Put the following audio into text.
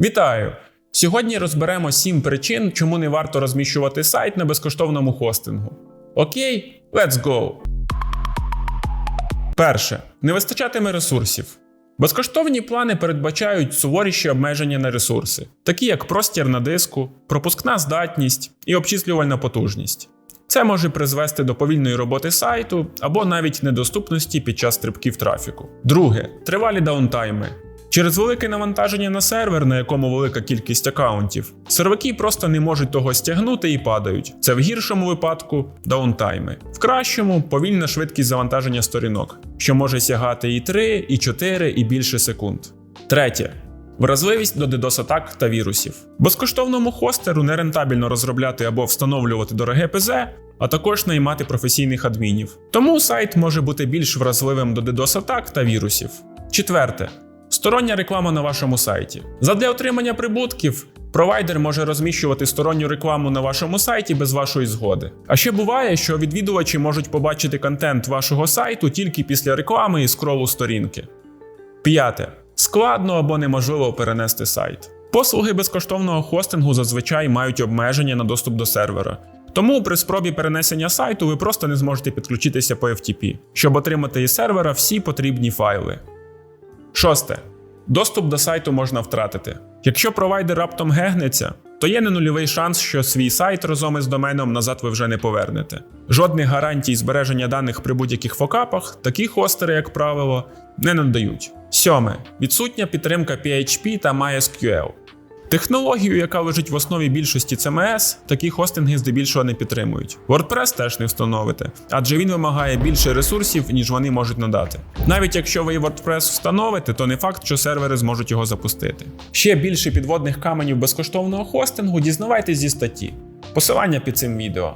Вітаю! Сьогодні розберемо 7 причин, чому не варто розміщувати сайт на безкоштовному хостингу. Окей, let's go! Перше. Не вистачатиме ресурсів. Безкоштовні плани передбачають суворіші обмеження на ресурси, такі як простір на диску, пропускна здатність і обчислювальна потужність. Це може призвести до повільної роботи сайту або навіть недоступності під час стрибків трафіку. Друге тривалі даунтайми. Через велике навантаження на сервер, на якому велика кількість акаунтів, серваки просто не можуть того стягнути і падають. Це в гіршому випадку даунтайми, в кращому повільна швидкість завантаження сторінок, що може сягати і 3, і 4, і більше секунд. Третє. Вразливість до DDoS атак та вірусів. Безкоштовному хостеру нерентабельно розробляти або встановлювати дороге ПЗ, а також наймати професійних адмінів. Тому сайт може бути більш вразливим до DDoS атак та вірусів. Четверте. Стороння реклама на вашому сайті. Задля отримання прибутків провайдер може розміщувати сторонню рекламу на вашому сайті без вашої згоди. А ще буває, що відвідувачі можуть побачити контент вашого сайту тільки після реклами і скролу сторінки. П'яте. Складно або неможливо перенести сайт. Послуги безкоштовного хостингу зазвичай мають обмеження на доступ до сервера. Тому при спробі перенесення сайту ви просто не зможете підключитися по FTP, щоб отримати із сервера всі потрібні файли. Шосте. Доступ до сайту можна втратити. Якщо провайдер раптом гегнеться, то є не нульовий шанс, що свій сайт разом із доменом назад ви вже не повернете. Жодних гарантій збереження даних при будь-яких фокапах такі хостери, як правило, не надають. Сьоме. Відсутня підтримка PHP та MySQL. Технологію, яка лежить в основі більшості CMS, такі хостинги здебільшого не підтримують. WordPress теж не встановите, адже він вимагає більше ресурсів, ніж вони можуть надати. Навіть якщо ви WordPress встановите, то не факт, що сервери зможуть його запустити. Ще більше підводних каменів безкоштовного хостингу дізнавайтесь зі статті. Посилання під цим відео.